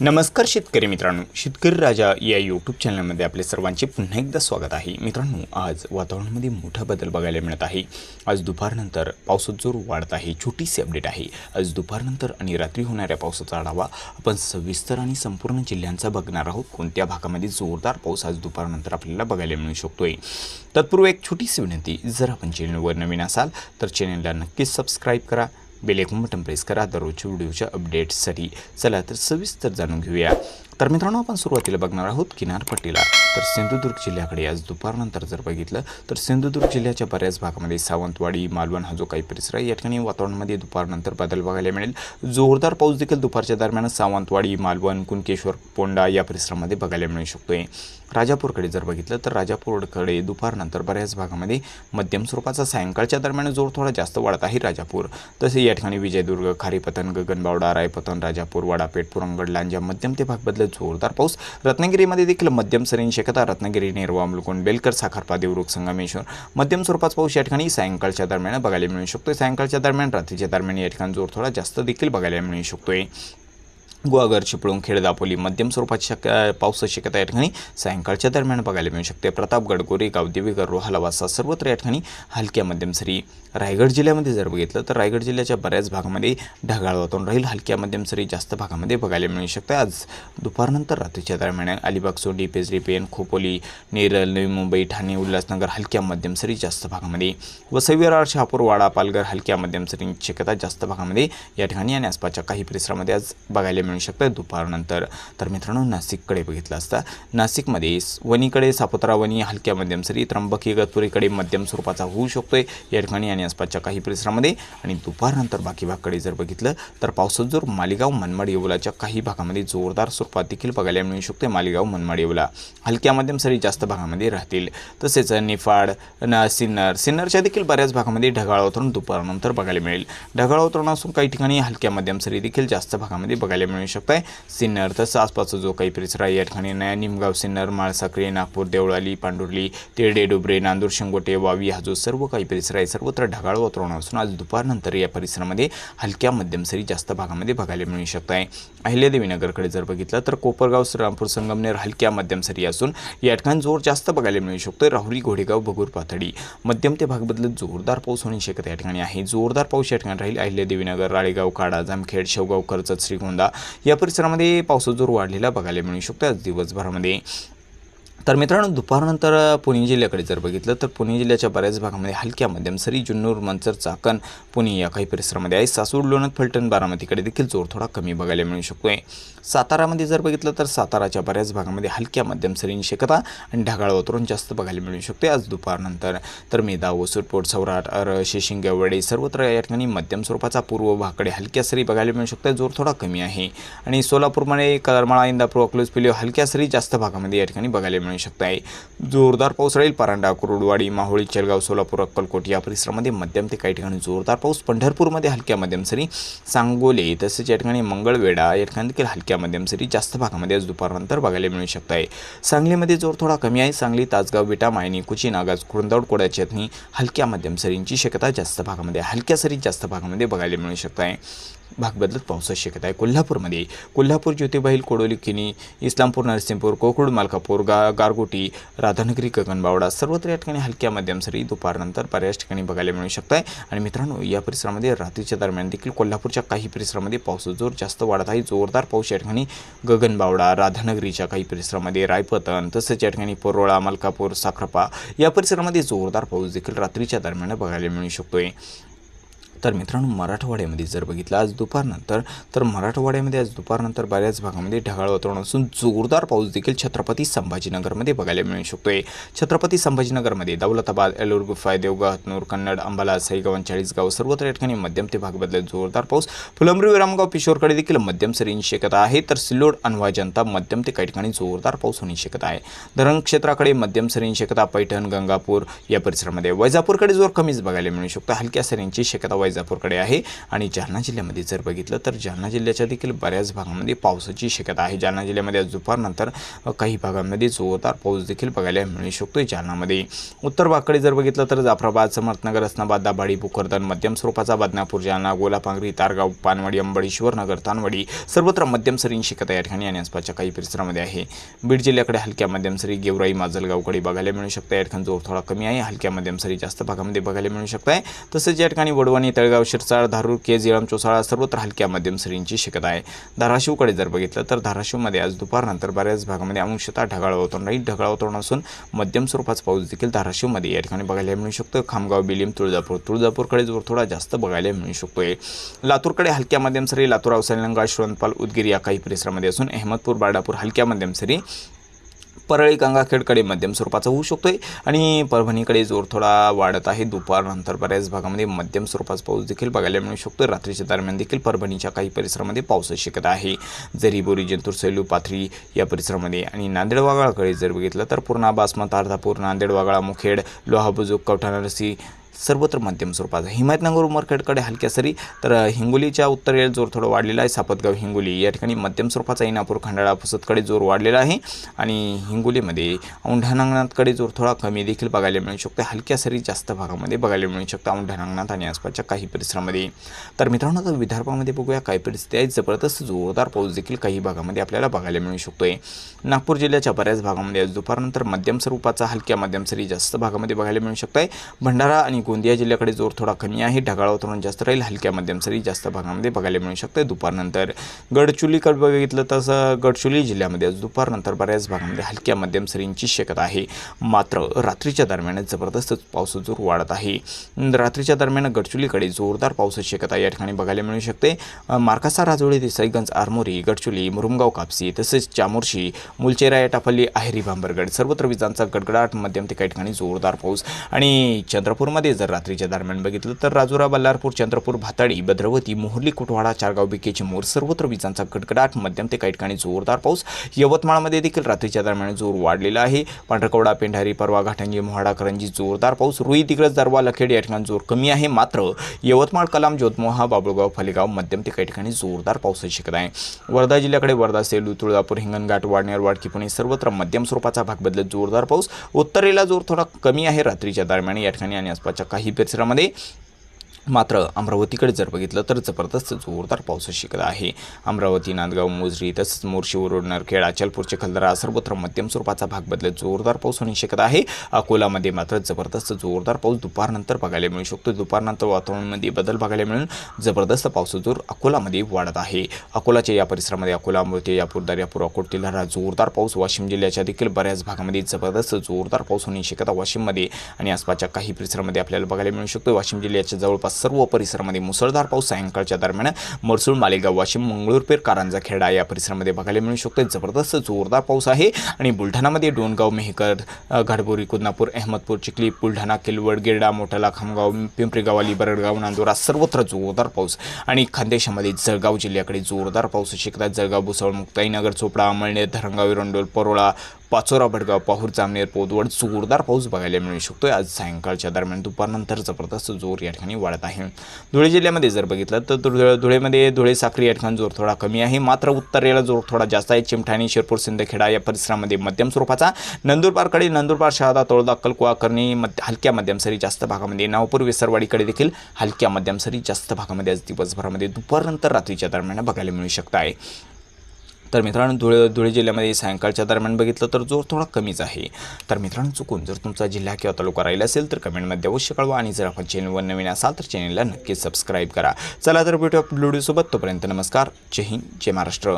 नमस्कार शेतकरी मित्रांनो. शेतकरी राजा या यूट्यूब चॅनलमध्ये आपले सर्वांचे पुन्हा एकदा स्वागत आहे. मित्रांनो आज वातावरणामध्ये मोठा बदल बघायला मिळत आहे. आज दुपारनंतर पावसात जोर वाढत आहे छोटीशी अपडेट आहे. आज दुपारनंतर आणि रात्री होणाऱ्या पावसाचा आढावा आपण सविस्तर आणि संपूर्ण जिल्ह्यांचा बघणार आहोत. कोणत्या भागामध्ये जोरदार पाऊस आज दुपारनंतर आपल्याला बघायला मिळू शकतोय? तत्पूर्वी एक छोटीशी विनंती जर आपण चॅनलवर नवीन असाल तर चॅनलला नक्कीच सबस्क्राईब करा. बेलेकून बटन प्रेस करा. दररोजच्या व्हिडिओच्या अपडेट्ससाठी चला तर सविस्तर जाणून घेऊया. तर मित्रांनो आपण सुरुवातीला बघणार आहोत किनारपट्टीला तर सिंधुदुर्ग जिल्ह्याकडे आज दुपारनंतर जर बघितलं तर सिंधुदुर्ग जिल्ह्याच्या बऱ्याच भागामध्ये सावंतवाडी मालवण हा जो काही परिसर आहे या ठिकाणी वातावरणामध्ये दुपारनंतर बदल बघायला मिळेल. जोरदार पाऊस देखील दुपारच्या दरम्यान सावंतवाडी मालवण कुणकेश्वर पोंडा या परिसरामध्ये बघायला मिळू शकतोय. राजापूरकडे जर बघितलं तर राजापूरकडे दुपारनंतर बऱ्याच भागामध्ये मध्यम स्वरूपाचा सायंकाळच्या दरम्यान जोर थोडा जास्त वाढत आहे राजापूर. तसे या ठिकाणी विजयदुर्ग खारीपतन गगनबावडा रायपतन राजापूर वाडापेठ पुरंगड लांजा मध्यम ते भाग जोरदार पाऊस. रत्नागिरीमध्ये देखील मध्यम सरीन शक्यता रत्नागिरी नेरवा मुलकोण बेलकर साखरपा देवरुख संगमेश्वर. मध्यम स्वरूपाचा पाऊस या ठिकाणी. सायंकाळच्या दरम्यान बघायला मिळू शकतोय. सायंकाळच्या दरम्यान रात्रीच्या दरम्यान या ठिकाणी जोर थोडा जास्त देखील बघायला मिळू शकतोय. गुहागर चिपळूणखेड दापोली मध्यम स्वरूपाची शक्य पावसाची शक्यता या ठिकाणी सायंकाळच्या दरम्यान बघायला मिळू शकते. प्रतापगड गोरेगाव देवीगर रोहाला वासा सर्वत्र या ठिकाणी हलक्या मध्यम सरी. रायगड जिल्ह्यामध्ये जर बघितलं तर रायगड जिल्ह्याच्या बऱ्याच भागामध्ये ढगाळ वातावरण राहील. हलक्या मध्यम सरी जास्त भागामध्ये बघायला मिळू शकते आज दुपारनंतर रात्रीच्या दरम्यान अलिबाग सोंडी पेजरी पेन खोपोली नेरल नवी मुंबई ठाणे उल्हासनगर हलक्या मध्यम सरी जास्त भागामध्ये. वसविरार शहापूर वाडा पालघर हलक्या मध्यम सरींची शक्यता जास्त भागामध्ये या ठिकाणी आणि आसपासच्या काही परिसरामध्ये आज बघायला मिळू शकतं. दुपारनंतर तर मित्रांनो नाशिककडे बघितलं असता नाशिकमध्ये वनीकडे वणीकडे सापुतारा वणी हलक्या मध्यम सरी त्र्यंबक इगतपुरीकडे मध्यम स्वरूपाचा होऊ शकतोय. या ठिकाणी आणि आसपासच्या काही परिसरामध्ये आणि दुपारनंतर बाकी भागकडे जर बघितलं तर पावसाचा जोर मालेगाव मनमाड येवलाच्या काही भागामध्ये जोरदार स्वरूपात देखील बघायला मिळू शकते मालेगाव मनमाड येवला हलक्या मध्यम सरी जास्त भागामध्ये राहतील. तसेच निफाड न सिन्नर सिन्नरच्या देखील बऱ्याच भागामध्ये ढगाळ वातावरण दुपारनंतर बघायला मिळेल. ढगाळ वातावरण असून काही ठिकाणी हलक्या मध्यम सरी देखील जास्त भागामध्ये बघायला मिळेल म्हणू शकताय. सिन्नर तसं आसपासचा जो काही परिसर आहे या ठिकाणी नया निमगाव सिन्नर माळसाखळी नागपूर देवळाली पांडुर्ली तेरडे डुबरे नांदूर शेंगोटे वावी हा जो सर्व काही परिसर आहे सर्वत्र ढगाळ वातावरण असून आज दुपारनंतर या परिसरामध्ये हलक्या मध्यम सरी जास्त भागामध्ये बघायला मिळू शकत आहे अहिल्यादेवी जर बघितलं तर कोपरगाव श्रीरामपूर संगमनेर हलक्या मध्यम सरी असून या ठिकाणी जोर जास्त बघायला मिळू शकतो राहुरी घोडेगाव भगूर पाथडी. मध्यम ते भाग बदलत जोरदार पाऊस होण्याची शक्यता या ठिकाणी आहे. जोरदार पाऊस या ठिकाणी राहील. अहिल्यादेवीनगर राळेगाव काडा जामखेड शेवगाव कर्जत श्रीगोंदा या परिसरामध्ये पावसाचा जोर वाढलेला बघायला मिळू शकतो आज दिवसभरामध्ये. तर मित्रांनो दुपारनंतर पुणे जिल्ह्याकडे जर बघितलं तर पुणे जिल्ह्याच्या बऱ्याच भागामध्ये हलक्या मध्यम सरी जुन्नूर मंचर चाकण पुणे या काही परिसरामध्ये आहे. सासूर लोणत फलटण बारामतीकडे देखील जोर थोडा कमी बघायला मिळू शकतोय. सातारामध्ये जर बघितलं तर साताराच्या बऱ्याच भागामध्ये हलक्या मध्यम सरींची शक्यता आणि ढगाळ वातावरण जास्त बघायला मिळू शकते आज दुपारनंतर. तर मेदा ओसुरपोट सौराट अर शेशिंगवडे सर्वत्र या ठिकाणी मध्यम स्वरूपाचा पूर्व भागाकडे हलक्या सरी बघायला मिळू शकते. जोर थोडा कमी आहे. आणि सोलापूरमध्ये करमाळा इंदापूर अकलूज पिलिओ हलक्या सरी जास्त भागामध्ये या ठिकाणी बघायला मिळू शकत आहे जोरदार पाऊस राहील परांडा कुरुडवाडी माहोळी चेलगाव सोलापूर अक्कलकोट या परिसरामध्ये मध्यम ते काही ठिकाणी जोरदार पाऊस. पंढरपूरमध्ये हलक्या मध्यम सरी सांगोले तसेच या ठिकाणी मंगळवेढा या ठिकाणी देखील हलक्या मध्यम सरी जास्त भागामध्ये आज दुपारनंतर बघायला मिळू शकत आहे सांगलीमध्ये जोर थोडा कमी आहे. सांगली तासगाव विटा मायनी कुची नागाज कुरुंदौड कोड्याची चटणी हलक्या मध्यम सरींची शक्यता जास्त भागामध्ये हलक्या सरी जास्त भागामध्ये बघायला मिळू शकत आहे भाग बदलत पावसाची शक्यता आहे. कोल्हापूरमध्ये कोल्हापूर ज्योतिबाईल कोडोली किनी इस्लामपूर नरसिंहपूर कोकुड मालकापूर गा गारगोटी राधानगरी गगनबावडा सर्वत्र या ठिकाणी हलक्या मध्यम सरी दुपारनंतर बऱ्याच ठिकाणी बघायला मिळू शकत आहे आणि मित्रांनो या परिसरामध्ये रात्रीच्या दरम्यान देखील कोल्हापूरच्या काही परिसरामध्ये पावसाचा जोर जास्त वाढत आहे. जोरदार पाऊस या ठिकाणी गगनबावडा राधानगरीच्या काही परिसरामध्ये रायपतन तसंच या ठिकाणी परोळा मलकापूर साखरपा या परिसरामध्ये जोरदार पाऊस देखील रात्रीच्या दरम्यान बघायला मिळू शकतोय. तर मित्रांनो मराठवाड्यामध्ये जर बघितलं आज दुपारनंतर तर मराठवाड्यामध्ये आज दुपारनंतर बऱ्याच भागामध्ये ढगाळ वातावरण असून जोरदार पाऊस देखील छत्रपती संभाजीनगरमध्ये बघायला मिळू शकतोय. छत्रपती संभाजीनगरमध्ये दौलताबाद एलोर गुफाय देवगा हतनूर कन्नड अंबाला साईगावन चाळीसगाव सर्वत्र या ठिकाणी मध्यम ते भाग बदलत जोरदार पाऊस. फुलंब्री विरामगाव पिशोरकडे देखील मध्यम सरींची शक्यता आहे तर सिल्लोड अनवा जनता मध्यम ते काही ठिकाणी जोरदार पाऊस होण्याची शक्यता आहे. धरण क्षेत्राकडे मध्यम सरींची शक्यता पैठण गंगापूर या परिसरामध्ये. वैजापूरकडे जोर कमीच बघायला मिळू शकतो. हलक्या सरींची शक्यता वैजा वैजापूरकडे आहे. आणि जालना जिल्ह्यामध्ये जर बघितलं तर जालना जिल्ह्याच्या देखील बऱ्याच भागामध्ये पावसाची शक्यता आहे. जालना जिल्ह्यामध्ये आज दुपारनंतर काही भागांमध्ये जोरदार पाऊस देखील बघायला मिळू शकतो जालनामध्ये. उत्तर भागाकडे जर बघितलं तर जाफराबाद समर्थनगर असनाबाद दाभाडी भोकरदन मध्यम स्वरूपाचा बदनापूर जालना गोलापांगरी तारगाव पानवाडी अंबळीश्वर नगर तानवाडी सर्वत्र मध्यम सरींची शक्यता या ठिकाणी आणि आसपासच्या काही परिसरामध्ये आहे. बीड जिल्ह्याकडे हलक्या मध्यम सरी गेवराई माजलगावकडे बघायला मिळू शकते. या ठिकाणी जोर थोडा कमी आहे. हलक्या मध्यम सरी जास्त भागामध्ये बघायला मिळू शकत. आहे तसेच या ठिकाणी वडवणी तळगाव शिरसाळ धारूर केज इळम चोसाळा सर्वत्र हलक्या मध्यम सरींची शक्यता आहे. धाराशिवकडे जर बघितलं तर धाराशिवमध्ये आज दुपारनंतर बऱ्याच भागामध्ये अंशतः ढगाळ वातावरण राहील. ढगाळ वातावरण असून मध्यम स्वरूपाचा पाऊस देखील धाराशिवमध्ये या ठिकाणी बघायला मिळू शकतो. खामगाव बिलिम तुळजापूर तुळजापूरकडे जोर थोडा जास्त बघायला मिळू शकतोय. लातूरकडे हलक्या मध्यम सरी लातूर अवसरलंगा श्रवणपाल उदगीर या काही परिसरामध्ये असून अहमदपूर बाळापूर हलक्या मध्यम सरी परळी गंगाखेडकडे मध्यम स्वरूपाचा होऊ शकतोय. आणि परभणीकडे जोर थोडा वाढत आहे. दुपारनंतर बऱ्याच भागामध्ये मध्यम स्वरूपाचा पाऊस देखील बघायला मिळू शकतो रात्रीच्या दरम्यान देखील परभणीच्या काही परिसरामध्ये पावसाची शक्यता आहे. जरी बोरी जंतूर सैलू पाथरी या परिसरामध्ये आणि नांदेड वागाळाकडे जर बघितलं तर पूर्णा बासमत अर्धापूर नांदेड वागाळा मुखेड लोहाबुजुक कवठा कवठानरसी सर्वत्र मध्यम स्वरूपाचा हिमायतनगर उमरखेडकडे हलक्या सरी तर हिंगोलीच्या उत्तरेला जोर थोडं वाढलेला आहे. सापतगाव हिंगोली या ठिकाणी मध्यम स्वरूपाचा इनापूर खंडाळा पुसदकडे जोर वाढलेला आहे. आणि हिंगोलीमध्ये औंढानांगणातकडे जोर थोडा कमी देखील बघायला मिळू शकतो. हलक्या सरी जास्त भागामध्ये बघायला मिळू शकतं औंढानांगणात आणि आसपासच्या काही परिसरामध्ये. तर मित्रांनो आता विदर्भामध्ये बघूया काही परिस्थिती आहे. जबरदस्त जोरदार पाऊस देखील काही भागामध्ये आपल्याला बघायला मिळू शकतोय. नागपूर जिल्ह्याच्या बऱ्याच भागामध्ये आज दुपारनंतर मध्यम स्वरूपाचा हलक्या मध्यम सरी जास्त भागामध्ये बघायला मिळू शकत आहे भंडारा आणि गोंदिया जिल्ह्याकडे जोर थोडा कमी आहे. ढगाळ वातावरण जास्त राहील. हलक्या मध्यम सरी जास्त भागामध्ये बघायला मिळू शकते. दुपारनंतर गडचुलीकडे बघितलं तसं गडचुली जिल्ह्यामध्ये आज दुपारनंतर बऱ्याच भागामध्ये हलक्या मध्यम सरींची शक्यता आहे. मात्र रात्रीच्या दरम्यान जबरदस्त पाऊस जोर वाढत आहे. रात्रीच्या दरम्यान गडचुलीकडे जोरदार पावसाची शक्यता या ठिकाणी बघायला मिळू शकते. मार्कासा राजोळी देसाईगंज आरमोरी गडचुली मुरुमगाव कापसी तसेच चामोर्शी मुलचेरा या टाफली आहेरी भांबरगड सर्वत्र विजांचा गडगडाट मध्यम ते काही ठिकाणी जोरदार पाऊस आणि चंद्रपूरमध्ये जर रात्रीच्या दरम्यान बघितलं तर राजुरा बल्लारपूर चंद्रपूर भाताडी भद्रवती मोहर्ली कुटवाडा चारगाव बिके मोर सर्वत्र विजांचा गडगडाट मध्यम ते काही ठिकाणी जोरदार पाऊस. यवतमाळमध्ये देखील रात्रीच्या दरम्यान जोर वाढलेला आहे. पांढरकवडा पेंढारी परवा घाटंजी मोहाडा करंजी जोरदार पाऊस. रुई दिग्रज दरवा लखेड या ठिकाणी जोर कमी आहे. मात्र यवतमाळ कलाम जोतमोहा बाबुळगाव फलेगाव मध्यम ते काही ठिकाणी जोरदार पावसाची शक्यता आहे. वर्धा जिल्ह्याकडे वर्धा सेलू तुळजापूर हिंगणघाट वाडनेर वाडकी पुणे सर्वत्र मध्यम स्वरूपाचा भाग बदलत जोरदार पाऊस. उत्तरेला जोर थोडा कमी आहे. रात्रीच्या दरम्यान या ठिकाणी आणि आसपासच्या काही परिसरामध्ये मात्र अमरावतीकडे जर बघितलं तर जबरदस्त जोरदार पावसाची शिकत आहे. अमरावती नांदगाव मोजरी तसंच मोर्शी वरुड नरखेड अचलपूरचे खलदरा सर्वत्र मध्यम स्वरूपाचा भाग बदलत जोरदार पाऊस होण्याची शक्यता आहे. अकोलामध्ये मात्र जबरदस्त जोरदार पाऊस दुपारनंतर बघायला मिळू शकतो. दुपारनंतर वातावरणामध्ये बदल बघायला मिळून जबरदस्त पावसाचा जोर अकोलामध्ये वाढत आहे. अकोलाच्या या परिसरामध्ये अकोला अमरावती यापूर दर्यापूर अकोट तिल्हारा जोरदार पाऊस वाशिम जिल्ह्याच्या देखील बऱ्याच भागामध्ये जबरदस्त जोरदार पाऊस होण्याची शक्यता वाशिममध्ये आणि आसपासच्या काही परिसरामध्ये आपल्याला बघायला मिळू शकतो. वाशिम जिल्ह्याच्या जवळपास सर्व परिसरामध्ये मुसळधार पाऊस सायंकाळच्या दरम्यान मरसूळ मालेगाव वाशिम मंगळूरपेर कारंजा खेडा या परिसरामध्ये बघायला मिळू शकतो. जबरदस्त जोरदार पाऊस आहे आणि बुलढाणामध्ये डोणगाव मेहकर घाटबोरी कुदनापूर अहमदपूर चिखली बुलढाणा किलवड गिरडा मोठाला खामगाव पिंपरी गावाली बरडगाव नांदोरा सर्वत्र जोरदार पाऊस आणि खानदेशामध्ये जळगाव जिल्ह्याकडे जोरदार पाऊस. शिकतात जळगाव भुसावळ मुक्ताईनगर चोपडा अमळनेर धरणगाव विरंडोल परोळा पाचोरा भडगाव पाहूर जामनेर पोदवड जोरदार पाऊस बघायला मिळू शकतो आज सायंकाळच्या दरम्यान दुपारनंतर जबरदस्त जोर या ठिकाणी वाढत आहे. धुळे जिल्ह्यामध्ये जर बघितलं तर धुळेमध्ये धुळे साखरी या ठिकाणी जोर थोडा कमी आहे. मात्र उत्तरेला जोर थोडा जास्त आहे. चिमठाणी शिरपूर सिंदखेडा या परिसरामध्ये मध्यम स्वरूपाचा. नंदुरबारकडे नंदुरबार शहादा तळोदा अक्कलकुवा करणी मध्य हलक्या मध्यम सरी जास्त भागामध्ये नावपूर विसरवाडीकडे देखील हलक्या मध्यम सरी जास्त भागामध्ये आज दिवसभरामध्ये दुपारनंतर रात्रीच्या दरम्यान बघायला मिळू शकत आहे. तर मित्रांनो धुळे धुळे जिल्ह्यामध्ये सायंकाळच्या दरम्यान बघितलं तर जोर थोडा कमीच आहे. तर मित्रांनो चुकून जर तुमचा जिल्हा किंवा तालुका राहिला असेल तर कमेंटमध्ये अवश्य कळवा आणि जर आपण चॅनलवर नवीन असाल तर चॅनलला नक्कीच सबस्क्राईब करा. चला तर भेटू व्हिडिओसोबत तोपर्यंत नमस्कार. जय हिंद जय महाराष्ट्र.